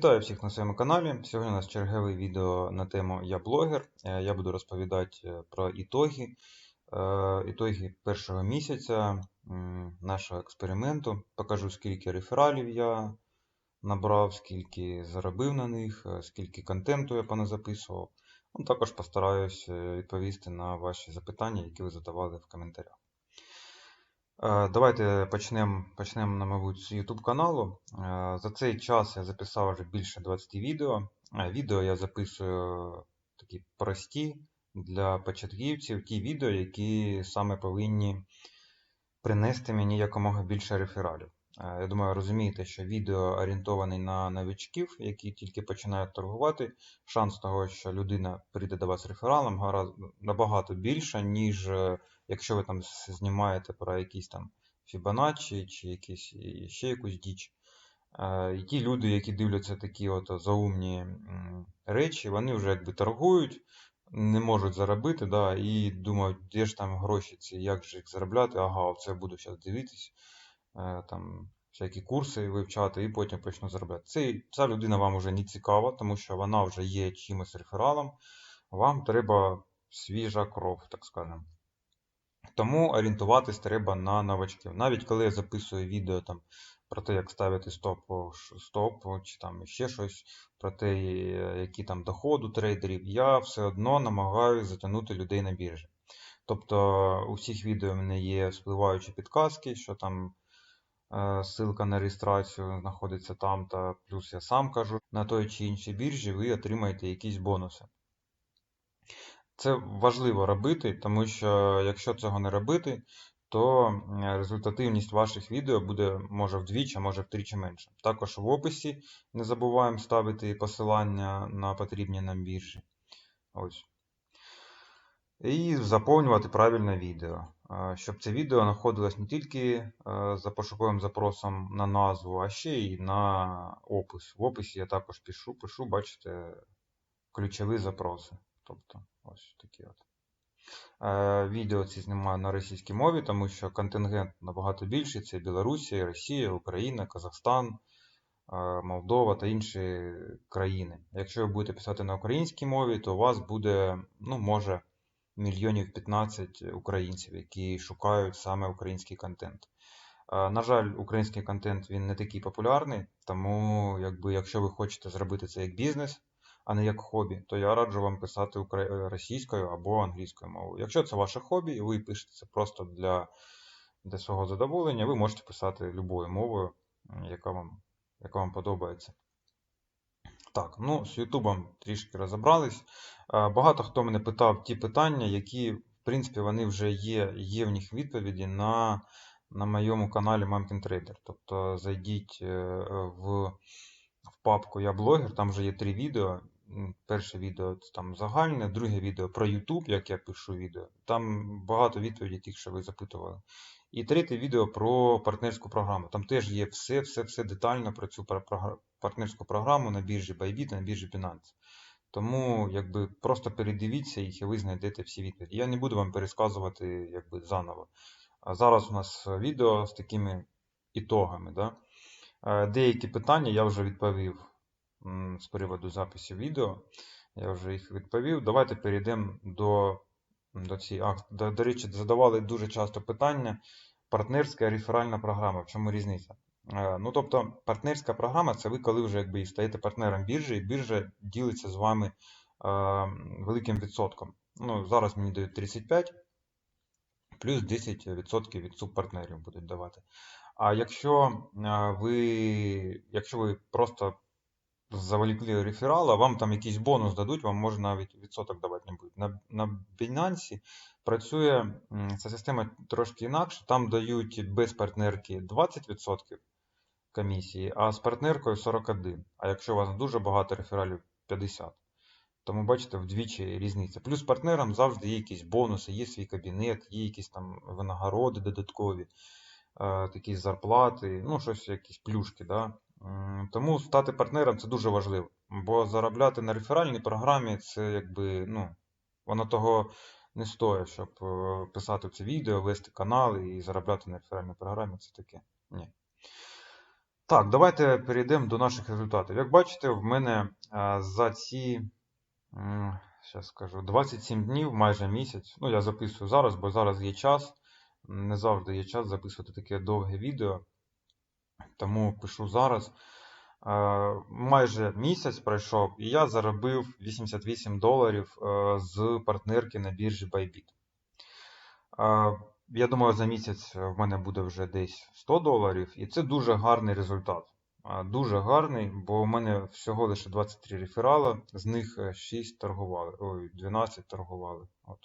Вітаю всіх на своєму каналі. Сьогодні у нас чергове відео на тему Я блогер. Е, Я буду розповідати е, про ітоги, е, ітоги першого місяця нашого експерименту. Покажу, скільки рефералів я набрав, скільки заробив на них, скільки контенту я поназаписував. Ну, також постараюсь відповісти на ваші запитання, які ви задавали в коментарях. Е, Давайте почнемо, почнемо, мабуть, з YouTube каналу. Е, За цей час я записав вже більше 20 відео. Е, Відео я записую такі прості для початківців, ті відео, які саме повинні принести мені якомога більше рефералів. Е, Я думаю, розумієте, що відео орієнтований на новичків, які тільки починають торгувати. Шанс того, що людина прийде до вас рефералом, гаразд набагато більше, ніж е, якщо ви там знімаєте про якісь там Fibonacci чи якісь ще якусь діч. Е, І ті люди, які дивляться такі от заумні речі, вони вже якби торгують, не можуть заробити, да, і думають, де ж там гроші ці, як же їх заробляти, ага, це буду зараз дивитись, там всякі курси вивчати, і потім почну заробляти. Цей, ця людина вам вже не цікава, тому що вона вже є чимось рефералом. Вам треба свіжа кров, так скажемо. Тому орієнтуватись треба на новачків. Навіть коли я записую відео там, про те, як ставити стоп, стоп чи там ще щось, про те, е, які там доходи трейдерів, я все одно намагаюся затягнути людей на біржі. Тобто у всіх відео в мене є спливаючі підказки, що там е, ссылка на реєстрацію знаходиться там, та плюс я сам кажу, на той чи іншій біржі ви отримаєте якісь бонуси. Це важливо робити, тому що якщо цього не робити, то е, результативність ваших відео буде може вдвічі, може втричі менше. Також в описі не забуваємо ставити посилання на потрібні нам біржі. Ось. І заповнювати правильне відео. Щоб це відео знаходилось не тільки е, за пошуковим запросом на назву, а ще й на опис. В описі я також пишу, пишу, бачите, ключові запроси. Тобто, ось такі от. Е, Відео ці знімаю на російській мові, тому що контингент набагато більший. Це Білорусія, Росія, Україна, Казахстан, е, Молдова та інші країни. Якщо ви будете писати на українській мові, то у вас буде, ну, може, мільйонів 15 українців, які шукають саме український контент. Е, На жаль, український контент він не такий популярний, тому якби, якщо ви хочете зробити це як бізнес, а не як хобі, то я раджу вам писати е, російською або англійською мовою. Якщо це ваше хобі, і ви пишете це просто для, для свого задоволення, ви можете писати любою мовою, яка вам, яка вам подобається. Так, ну з Ютубом трішки розібрались. Багато хто мене питав ті питання, які, в принципі, вони вже є, є в них відповіді на, на моєму каналі Мамкін Трейдер. Тобто зайдіть е, в, в папку Я блогер, там вже є три відео. Перше відео це там загальне, друге відео про YouTube, як я пишу відео. Там багато відповідей тих, що ви запитували. І третє відео про партнерську програму. Там теж є все, все, все детально про цю партнерську програму на біржі Bybit, на біржі Binance. Тому якби просто передивіться їх і ви знайдете всі відповіді. Я не буду вам пересказувати якби заново. А зараз у нас відео з такими ітогами. Да? Е, Деякі питання я вже відповів з приводу записів відео. Я вже їх відповів. Давайте перейдемо до, до цієї. До, до речі, задавали дуже часто питання. Партнерська реферальна програма. В чому різниця? Е, Ну, тобто, партнерська програма це ви коли вже якби стаєте партнером біржі, і біржа ділиться з вами е, великим відсотком. Ну, зараз мені дають 35, плюс 10% від субпартнерів будуть давати. А якщо е, ви, якщо ви просто заволікли реферала, вам там якийсь бонус дадуть, вам може навіть відсоток давати не будуть. На, на Binance працює ця система трошки інакше. Там дають без партнерки 20% комісії, а з партнеркою 41%. А якщо у вас дуже багато рефералів 50%. Тому бачите, вдвічі різниця. Плюс партнерам завжди є якісь бонуси, є свій кабінет, є якісь там винагороди додаткові, е, такі зарплати, ну, щось, якісь плюшки. Да? Тому стати партнером це дуже важливо. Бо заробляти на реферальній програмі це якби, ну, воно того не стоїть, щоб е, писати ці відео, вести канал і заробляти на реферальній програмі. Це таке. Ні. Так, давайте перейдемо до наших результатів. Як бачите, в мене за ці, скажу, 27 днів, майже місяць. Ну, я записую зараз, бо зараз є час. Не завжди є час записувати таке довге відео. Тому пишу зараз. Майже місяць пройшов, і я заробив 88 доларів е, з партнерки на біржі Bybit. Я думаю, за місяць в мене буде вже десь 100 доларів, і це дуже гарний результат. Дуже гарний, бо у мене всього лише 23 реферала, з них е, 6 торгували. Ой, 12 торгували. От.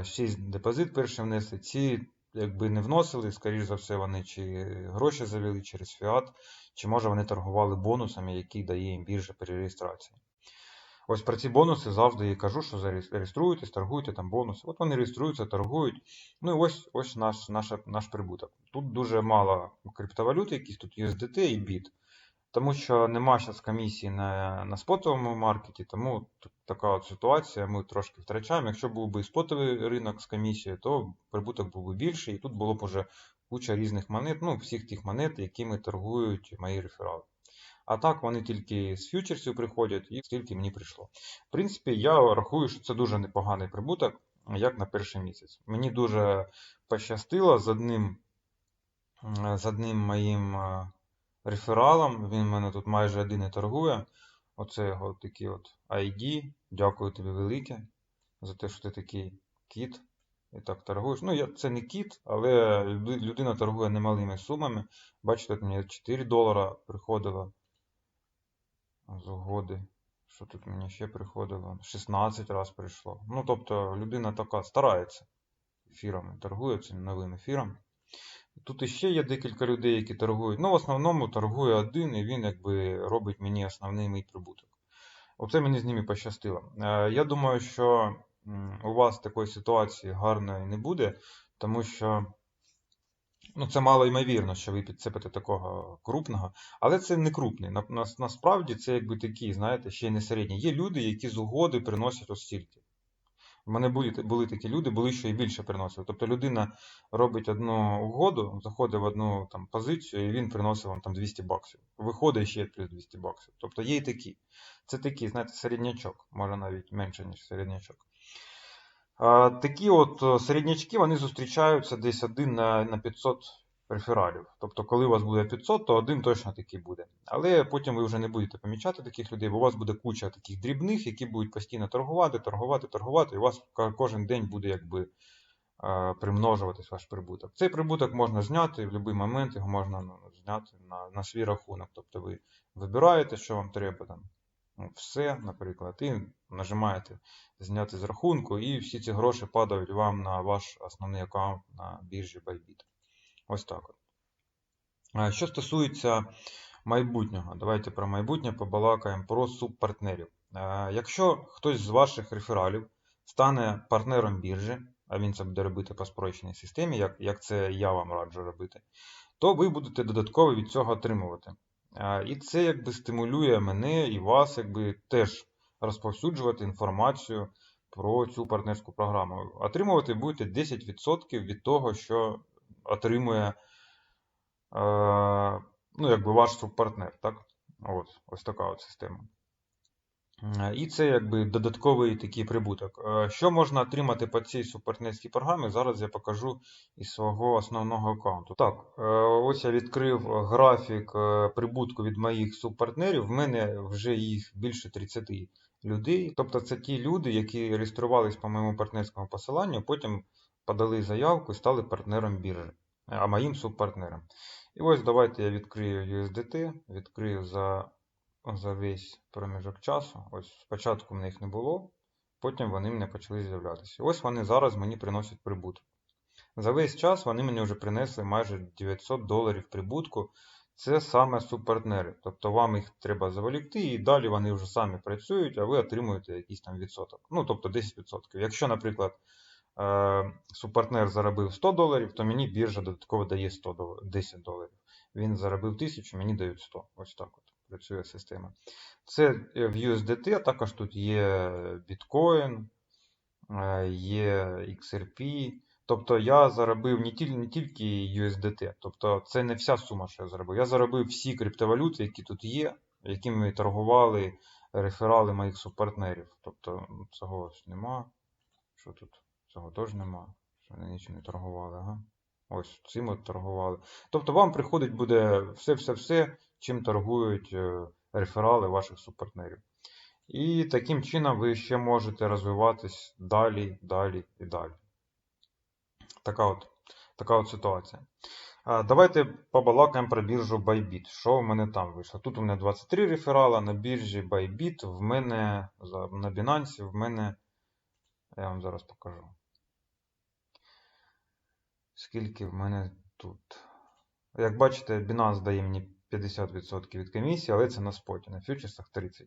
Е, 6 депозит перші внесли. Ці якби не вносили, скоріш за все, вони чи гроші завели через фіат, чи може вони торгували бонусами, які дає їм біржа при реєстрації. Ось про ці бонуси завжди і кажу, що зареєструйтесь, торгуйте там бонуси. От вони реєструються, торгують. Ну і ось ось наш наш, наш прибуток. Тут дуже мало криптовалют, якісь тут USDT і BIT. Тому що нема зараз комісії на на спотовому маркеті, тому така от ситуація, ми трошки втрачаємо. Якщо був би спотовий ринок з комісією, то прибуток був би більший, і тут було б уже куча різних монет, ну, всіх тих монет, якими торгують мої реферали. А так вони тільки з фьючерсів приходять, і стільки мені прийшло. В принципі, я рахую, що це дуже непоганий прибуток, як на перший місяць. Мені дуже пощастило з одним, з одним моїм рефералом. Він в мене тут майже один і торгує. Оце його такий от ID. Дякую тобі велике за те, що ти такий кіт. І так торгуєш. Ну, я, це не кіт, але людина торгує немалими сумами. Бачите, мені 4 долара приходило з угоди. Що тут мені ще приходило? 16 раз прийшло. Ну, тобто, людина така старається ефірами, торгує цим новим ефіром. Тут іще є декілька людей, які торгують. Ну, в основному торгує один, і він якби робить мені основний мій прибуток. Оце мені з ними пощастило. Е, Я думаю, що у вас такої ситуації гарної не буде, тому що ну, це мало ймовірно, що ви підцепите такого крупного, але це не крупний. На, на, Насправді це якби такі, знаєте, ще й не середні. Є люди, які з угоди приносять ось стільки. У мене були були такі люди, були що і більше приносили. Тобто людина робить одну угоду, заходить в одну там позицію, і він приносить вам там 200 баксів. Виходить ще плюс 200 баксів. Тобто є і такі. Це такі, знаєте, середнячок, може навіть менше, ніж середнячок. Такі от середнячки вони зустрічаються десь один на, на 500 рефералів. Тобто, коли у вас буде 500, то один точно такий буде. Але потім ви вже не будете помічати таких людей, бо у вас буде куча таких дрібних, які будуть постійно торгувати, торгувати, торгувати, і у вас кожен день буде якби примножуватись ваш прибуток. Цей прибуток можна зняти в будь-який момент, його можна ну, зняти на на свій рахунок. Тобто ви вибираєте, що вам треба там. Все, наприклад, і нажимаєте зняти з рахунку, і всі ці гроші падають вам на ваш основний аккаунт на біржі Bybit. Ось так. от. Що стосується майбутнього, давайте про майбутнє побалакаємо про субпартнерів. Якщо хтось з ваших рефералів стане партнером біржі, а він це буде робити по спрощеній системі, як як це я вам раджу робити, то ви будете додатково від цього отримувати. І це якби стимулює мене і вас якби теж розповсюджувати інформацію про цю партнерську програму. Отримувати будете 10% від того, що отримує е, ну, якби ваш субпартнер. Так? От, Ось така от система. Е, і це якби додатковий такий прибуток. Е, що можна отримати по цій субпартнерській програмі? Зараз я покажу із свого основного аккаунту. Так, ось я відкрив графік прибутку від моїх субпартнерів. В мене вже їх більше 30 людей. Тобто це ті люди, які реєструвались по моєму партнерському посиланню, потім подали заявку і стали партнером біржі, а моїм субпартнером. І ось давайте я відкрию USDT, відкрию за за весь проміжок часу. Ось Спочатку в них не було, потім вони мене почали з'являтися. Ось вони зараз мені приносять прибуток. За весь час вони мені вже принесли майже 900 доларів прибутку. Це саме субпартнери. Тобто вам їх треба заволікти, і далі вони вже самі працюють, а ви отримуєте якийсь там відсоток. Ну, тобто 10%. Якщо, наприклад, Е, субпартнер заробив 100 доларів, то мені біржа додатково дає 100 10 доларів. Він заробив 1000, мені дають 100. Ось так от працює система. Це в USDT, а також тут є Bitcoin, е, є XRP. Тобто я заробив не тільки, не тільки USDT, тобто це не вся сума, що я заробив. Я заробив всі криптовалюти, які тут є, якими торгували реферали моїх супартнерів. Тобто ну, цього ось нема. Що тут? Цього теж нема. Що вони нічим не торгували, ага. Ось цим от торгували. Тобто вам приходить буде все-все-все, чим торгують е, реферали ваших супартнерів. І таким чином ви ще можете розвиватись далі, далі і далі. Така от, така от ситуація. Давайте побалакаємо про біржу Bybit. Що в мене там вийшло? Тут у мене 23 реферала, на біржі Bybit в мене на Binance в мене. Я вам зараз покажу. Скільки в мене тут? Як бачите, Binance дає мені 50% від комісії, але це на споті, на фьючерсах 30%.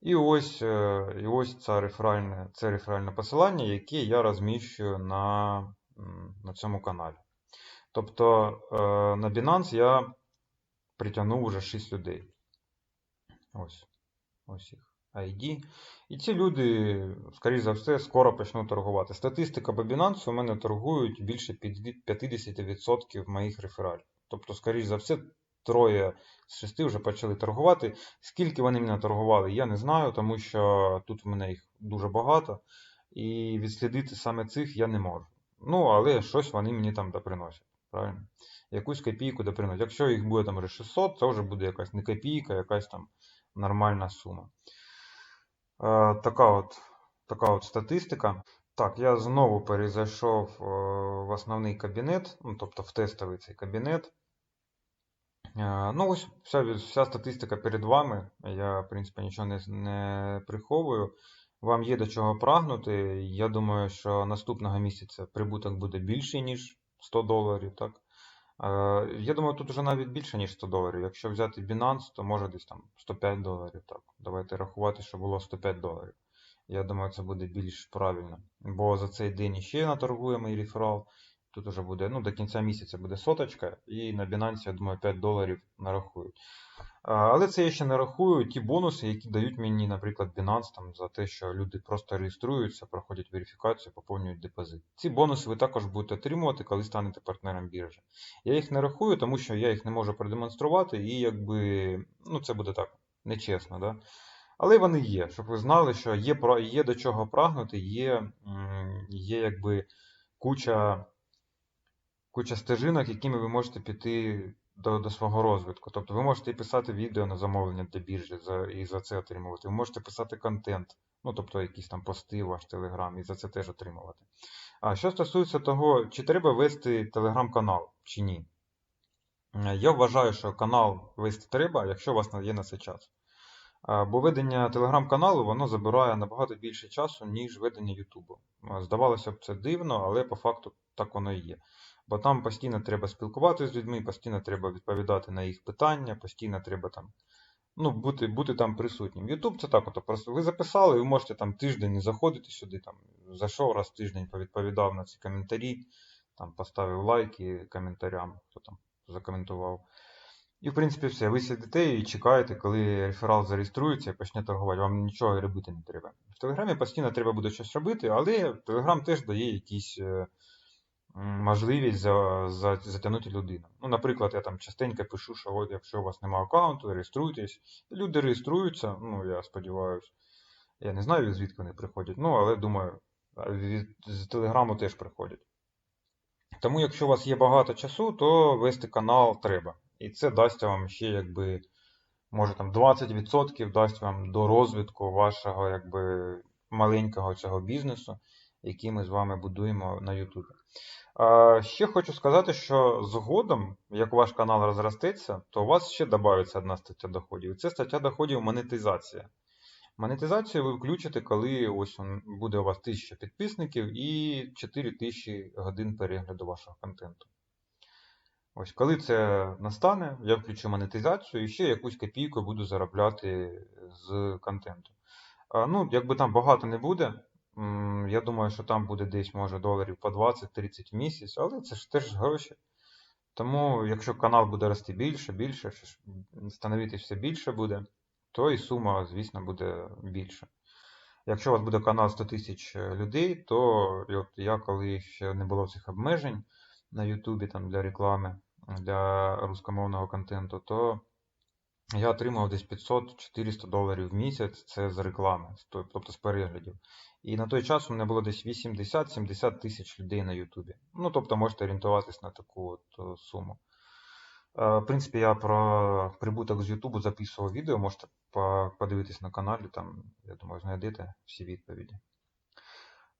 І ось, е, і ось це реферальне, це реферальне посилання, яке я розміщую на, на цьому каналі. Тобто е, на Binance я притягнув вже 6 людей. Ось. Ось їх ID. І ці люди, скоріш за все, скоро почнуть торгувати. Статистика по Binance у мене торгують більше 50% моїх рефералів. Тобто, скоріш за все, троє з шести вже почали торгувати. Скільки вони мене торгували, я не знаю, тому що тут в мене їх дуже багато. І відслідити саме цих я не можу. Ну, але щось вони мені там доприносять. Правильно? Якусь копійку доприносять. Якщо їх буде там вже 600, це вже буде якась не копійка, якась там нормальна сума. Е, така, от, така от статистика. Так, я знову перейшов е, в основний кабінет, ну, тобто в тестовий цей кабінет. Е, Ну, ось вся, вся статистика перед вами. Я, в принципі, нічого не, не приховую. Вам є до чого прагнути. Я думаю, що наступного місяця прибуток буде більший, ніж 100 доларів. Так? Е, Я думаю, тут вже навіть більше, ніж 100 доларів. Якщо взяти Binance, то може десь там 105 доларів. Так. Давайте рахувати, що було 105 доларів. Я думаю, це буде більш правильно. Бо за цей день ще наторгуємо і реферал. Тут вже буде, ну, до кінця місяця буде соточка, і на Binance, я думаю, 5 доларів нарахують. Але це я ще не рахую ті бонуси, які дають мені, наприклад, Binance там, за те, що люди просто реєструються, проходять верифікацію, поповнюють депозит. Ці бонуси ви також будете отримувати, коли станете партнером біржі. Я їх не рахую, тому що я їх не можу продемонструвати, і якби ну, це буде так нечесно. Да? Але вони є, щоб ви знали, що є, є до чого прагнути, є, є якби куча куча стежинок, якими ви можете піти до, до свого розвитку. Тобто ви можете писати відео на замовлення для біржі за, і за це отримувати. Ви можете писати контент, ну тобто якісь там пости в ваш телеграм, і за це теж отримувати. А що стосується того, чи треба вести телеграм-канал, чи ні. Е, Я вважаю, що канал вести треба, якщо у вас є на це час. Бо ведення телеграм-каналу воно забирає набагато більше часу, ніж ведення Ютубу. Здавалося б, це дивно, але по факту так воно і є. Бо там постійно треба спілкуватися з людьми, постійно треба відповідати на їх питання, постійно треба там ну, бути, бути там присутнім. Ютуб це так, от, просто ви записали, ви можете там тиждень заходити сюди, там зайшов раз в тиждень, повідповідав на ці коментарі, там поставив лайки коментарям, хто там закоментував. І, в принципі, все. Ви сидите і чекаєте, коли реферал зареєструється і почне торгувати. Вам нічого робити не треба. В Телеграмі постійно треба буде щось робити, але Телеграм теж дає якісь е, можливість за, за, затягнути людину. Ну, наприклад, я там частенько пишу, що от якщо у вас немає аккаунту, реєструйтесь. Люди реєструються, ну, я сподіваюся. Я не знаю, звідки вони приходять, ну, але думаю, від, з Телеграму теж приходять. Тому, якщо у вас є багато часу, то вести канал треба. І це дасть вам ще, якби, може там 20% дасть вам до розвитку вашого якби, маленького цього бізнесу, який ми з вами будуємо на YouTube. Ще хочу сказати, що згодом, як ваш канал розростеться, то у вас ще додається одна стаття доходів. Це стаття доходів монетизація. Монетизацію ви включите, коли ось буде у вас 1000 підписників і 4000 годин перегляду вашого контенту. Ось коли це настане, я включу монетизацію і ще якусь копійку буду заробляти з контенту. Ну, якби там багато не буде. Я думаю, що там буде десь, може, доларів по 20-30 в місяць, але це ж теж гроші. Тому, якщо канал буде рости більше, більше, становитись все більше буде, то і сума, звісно, буде більше. Якщо у вас буде канал 100 тисяч е, людей, то от я коли ще не було цих обмежень на Ютубі для реклами, для рускомовного контенту, то я отримав десь 500-400 доларів в місяць це з реклами, тобто з переглядів. І на той час у мене було десь 80-70 тисяч людей на Ютубі. Ну, тобто можете орієнтуватись на таку от е, суму. Е, В принципі, я про прибуток з Ютубу записував відео, можете подивитись на каналі, там, я думаю, знайдете всі відповіді.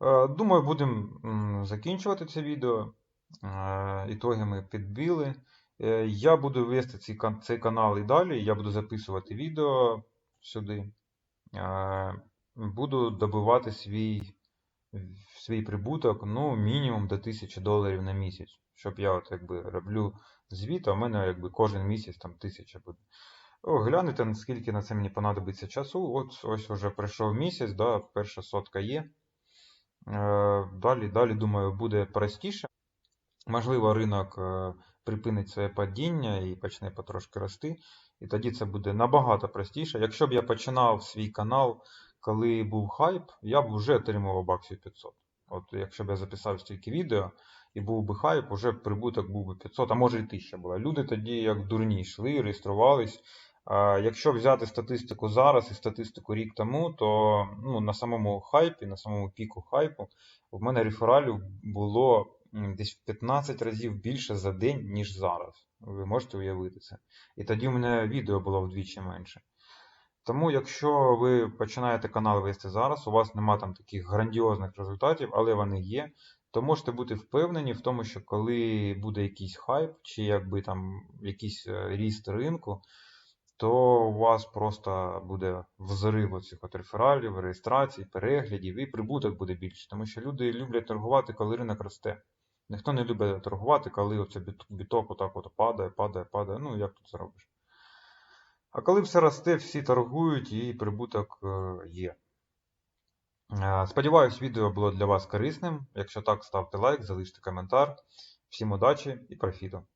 Е, Думаю, будемо закінчувати це відео. Ітоги ми підбили. Е, Я буду вести цей, канал і далі. Я буду записувати відео сюди. Е, Буду добивати свій, свій прибуток, ну, мінімум до 1000 доларів на місяць. Щоб я от якби роблю звіт, а в мене якби кожен місяць там 1000 буде. О, глянете, наскільки на це мені понадобиться часу. От ось уже пройшов місяць, да, перша сотка є. Е, Далі, далі, думаю, буде простіше. Можливо, ринок припинить своє падіння і почне потрошки рости. І тоді це буде набагато простіше. Якщо б я починав свій канал, коли був хайп, я б вже отримував баксів 500. От якщо б я записав стільки відео і був би хайп, уже прибуток був би 500, а може і 1000 була. Люди тоді як дурні йшли, реєструвались. Якщо взяти статистику зараз і статистику рік тому, то ну, на самому хайпі, на самому піку хайпу, в мене рефералів було десь в 15 разів більше за день, ніж зараз. Ви можете уявити це. І тоді у мене відео було вдвічі менше. Тому, якщо ви починаєте канал вести зараз, у вас нема там таких грандіозних результатів, але вони є, то можете бути впевнені в тому, що коли буде якийсь хайп, чи якби там якийсь е, ріст ринку, то у вас просто буде взрив оцих от рефералів, реєстрацій, переглядів, і прибуток буде більше. Тому що люди люблять торгувати, коли ринок росте. Ніхто не любить торгувати, коли оце біток отак от падає, падає, падає. Ну, як тут зробиш? А коли все росте, всі торгують і прибуток е, є. Е, Сподіваюсь, відео було для вас корисним. Якщо так, ставте лайк, залиште коментар. Всім удачі і профіту!